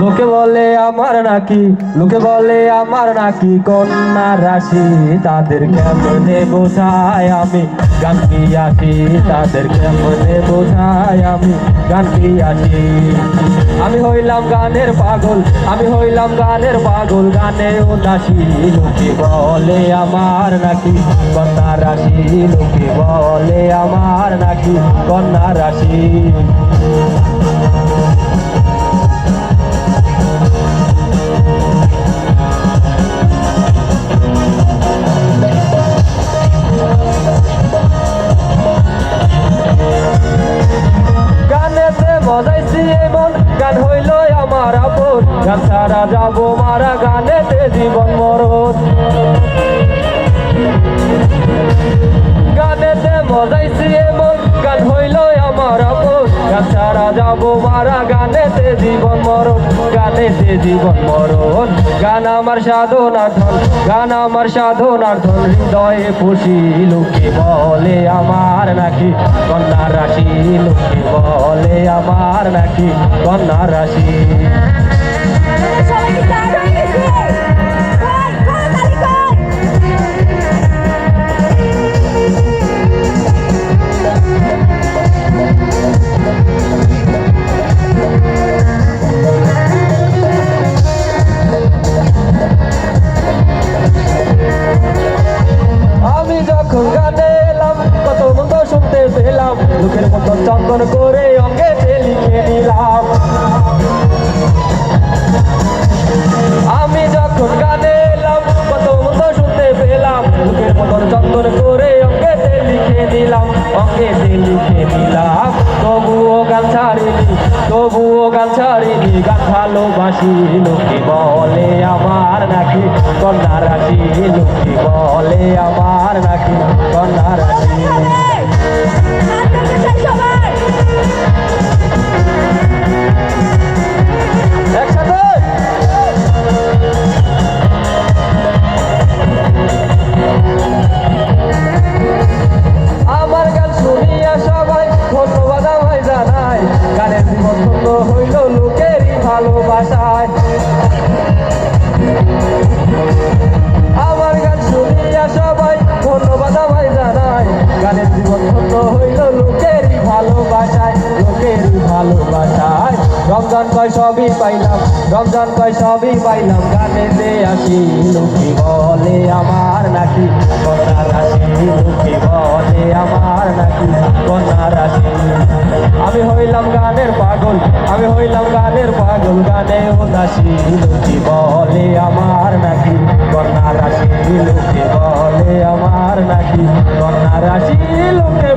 লোকে বলে আমার নাকি, লোকে বলে আমার নাকি কন্যা রাশি, তাদের কেমনে বোঝায় আমি? গান পিয়াসি, তাদের কেমনে বোঝায় আমি? গান পিয়াসি। আমি হইলাম গানের পাগল, আমি হইলাম গানের পাগল গানে উদাসী লোকে বলে আমার নাকি কন্যা রাশি, লোকে বলে আমার নাকি কন্যা রাশি। আমার আপন ছাড়া যাব মারা জীবন মরণ। গানেতে গান হইল আমার আপন। গান ছাড়া যাব মারা গানেতে জীবন মরণ, গানেতে জীবন মরণ। গান আমার গান আমার হৃদয়ে পুষি লোকে বলে আমার নাকি কন্যা রাশি। বলে আমার নাকি কন্যা রাশি। সবাই স্টার্ট হয়ে গান ছাড়িনি, তবুও গাল ছাড়িনি। গান ভালোবাসি লোকে বলে আমার নাকি? কন্যা রাশি লোকে বলে আমার নাকি? কন্যা রাশি রমজান কয় সবই পাইলাম, রমজান কয় সবই পাইলাম গানেতে আসি, লোকে বলে আমার নাকি, কন্যা রাশি, লোকে বলে আমার নাকি, কন্যা আমি হইলাম গানের পাগল, আমি হইলাম গানের পাগল গানে উদাসী লোকে বলে আমার নাকি, কন্যা রাশি, লোকে বলে আমার নাকি, কন্যা রাশি, লোকে